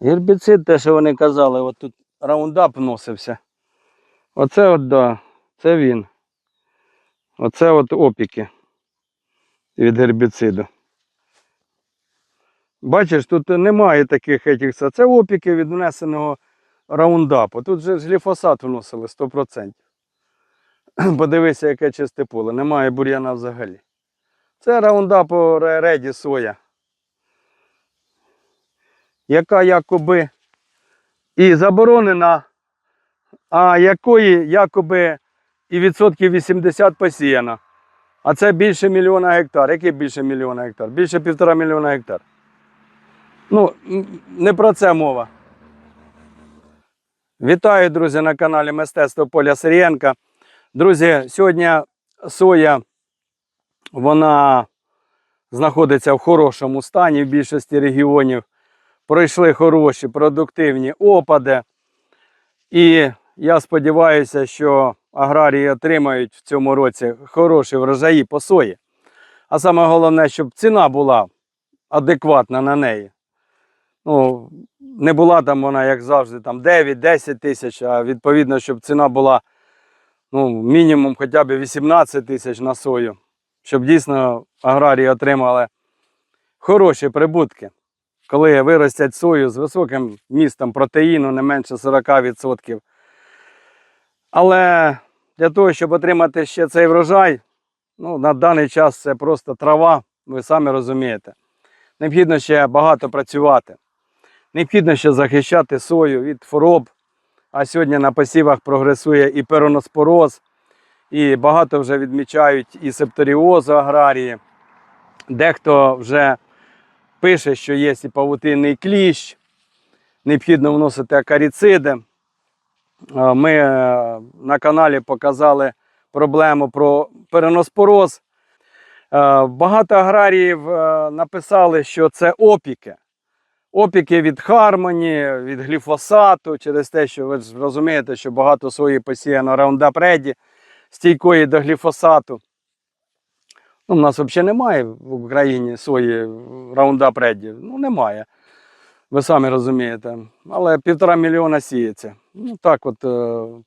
Гербіцид, те, що вони казали, от тут раундап вносився. Оце от, да, це він. Оце от опіки від гербіциду. Бачиш, тут немає таких етіх. Це опіки від внесеного раундапу. Тут же гліфосат вносили 100%. Подивися, яке чисте поле. Немає бур'яна взагалі. Це раундапу реді соя. Яка якоби і заборонена, а якої якоби і відсотків 80 посіяно. А це більше мільйона гектар. Яке більше мільйона гектар? Більше півтора мільйона гектар. Ну, не про це мова. Вітаю, друзі, на каналі Мистецтво Поля Сирієнка. Друзі, сьогодні соя, вона знаходиться в хорошому стані в більшості регіонів. Пройшли хороші продуктивні опади. І я сподіваюся, що аграрії отримають в цьому році хороші врожаї по сої. А саме головне, щоб ціна була адекватна на неї. Ну, не була там вона, як завжди, там 9-10 тисяч, а відповідно, щоб ціна була ну, мінімум хоча б 18 тисяч на сою, щоб дійсно аграрії отримали хороші прибутки. Коли виростять сою з високим містом протеїну, не менше 40%. Але для того, щоб отримати ще цей врожай, ну, на даний час це просто трава, ви самі розумієте. Необхідно ще багато працювати. Необхідно ще захищати сою від хвороб. А сьогодні на посівах прогресує і пероноспороз, і багато вже відмічають і септоріоз у аграрії. Дехто вже пише, що є і павутинний кліщ, необхідно вносити акаріциди. Е, Ми е, на каналі показали проблему про переноспороз. Е, Багато аграріїв написали, що це опіки. Опіки від хармоні, від гліфосату, через те, що ви розумієте, що багато сої посіяно Ready, стійкої до гліфосату. Ну, у нас взагалі немає в Україні сої Roundup Ready. Ну, немає. Ви самі розумієте. Але півтора мільйона сіється. Ну, так от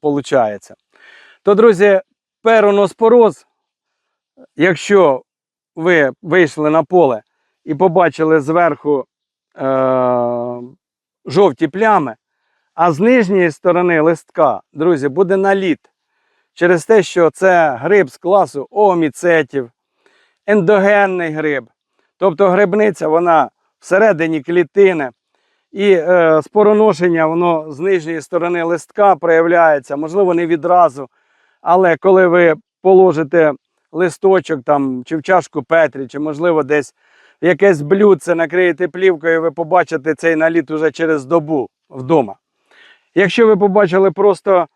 виходить. То, друзі, пероноспороз, якщо ви вийшли на поле і побачили зверху е, жовті плями, а з нижньої сторони листка, друзі, буде наліт. Через те, що це гриб з класу оміцетів, ендогенний гриб. Тобто грибниця вона всередині клітини. І е, спороношення воно з нижньої сторони листка проявляється, можливо, не відразу. Але коли ви положите листочок там, чи в чашку Петрі, чи, можливо, десь якесь блюдце накриєте плівкою, ви побачите цей наліт уже через добу вдома. Якщо ви побачили просто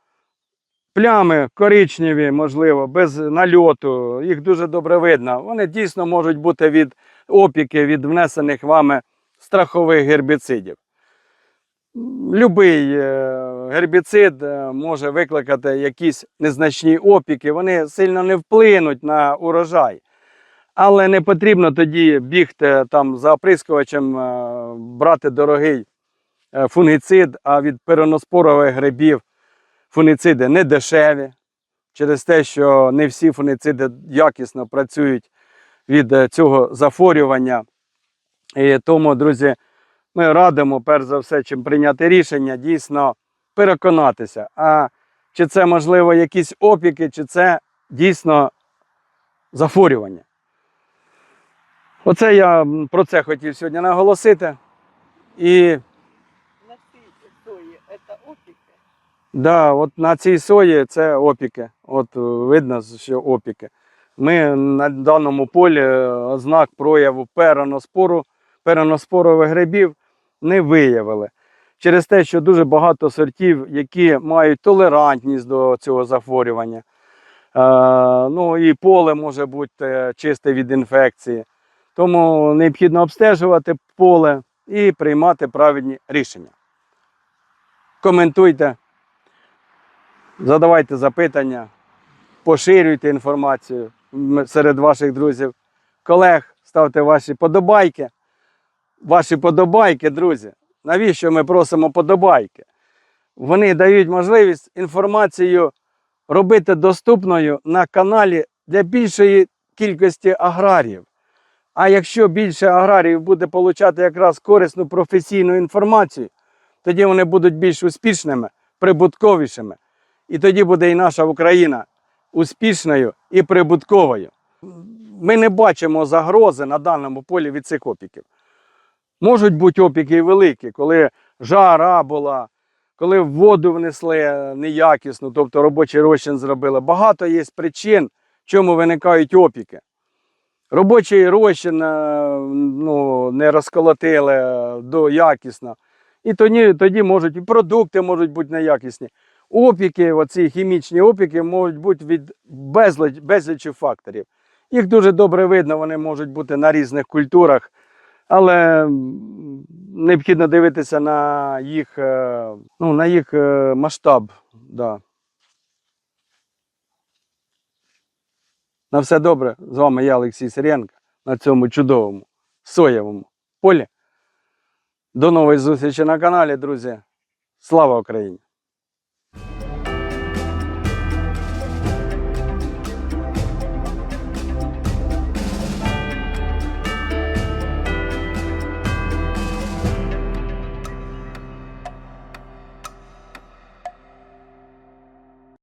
плями коричневі, можливо, без нальоту, їх дуже добре видно. Вони дійсно можуть бути від опіки, від внесених вами страхових гербіцидів. Любий е, гербіцид е, може викликати якісь незначні опіки, вони сильно не вплинуть на урожай. Але не потрібно тоді бігти там за оприскувачем, е, брати дорогий фунгіцид, а від переноспорових грибів фунгіциди не дешеві, через те, що не всі фунгіциди якісно працюють від е, цього захворювання. І тому, друзі, ми радимо, перш за все, чим прийняти рішення, дійсно переконатися, а чи це можливо якісь опіки, чи це дійсно захворювання. Оце я про це хотів сьогодні наголосити. І На цій сої це опіки. Да, от на цій сої це опіки. От е, видно, що опіки. Ми на даному полі е, ознак прояву переноспору, переноспорових грибів не виявили. Через те, що дуже багато сортів, які мають толерантність до цього захворювання. Е, ну і поле може бути чисте від інфекції. Тому необхідно обстежувати поле і приймати правильні рішення. Коментуйте, задавайте запитання, поширюйте інформацію серед ваших друзів, колег, ставте ваші подобайки. Ваші подобайки, друзі, навіщо ми просимо подобайки? Вони дають можливість інформацію робити доступною на каналі для більшої кількості аграріїв. А якщо більше аграріїв буде отримати якраз корисну професійну інформацію, тоді вони будуть більш успішними, прибутковішими. І тоді буде і наша Україна успішною і прибутковою. Ми не бачимо загрози на даному полі від цих опіків. Можуть бути опіки великі, коли жара була, коли воду внесли неякісну, тобто робочий розчин зробили. Багато є причин, чому виникають опіки. Робочий розчин е, ну, не розколотили до якісно. І тоді, тоді можуть і продукти можуть бути неякісні. Опіки, оці хімічні опіки можуть бути від безліч, безлічі факторів. Їх дуже добре видно, вони можуть бути на різних культурах, але необхідно дивитися на їх, е, ну, на їх е, масштаб. Да. На все добре. З вами я, Олексій Сиренко, на цьому чудовому соєвому полі. До нової зустрічі на каналі, друзі. Слава Україні!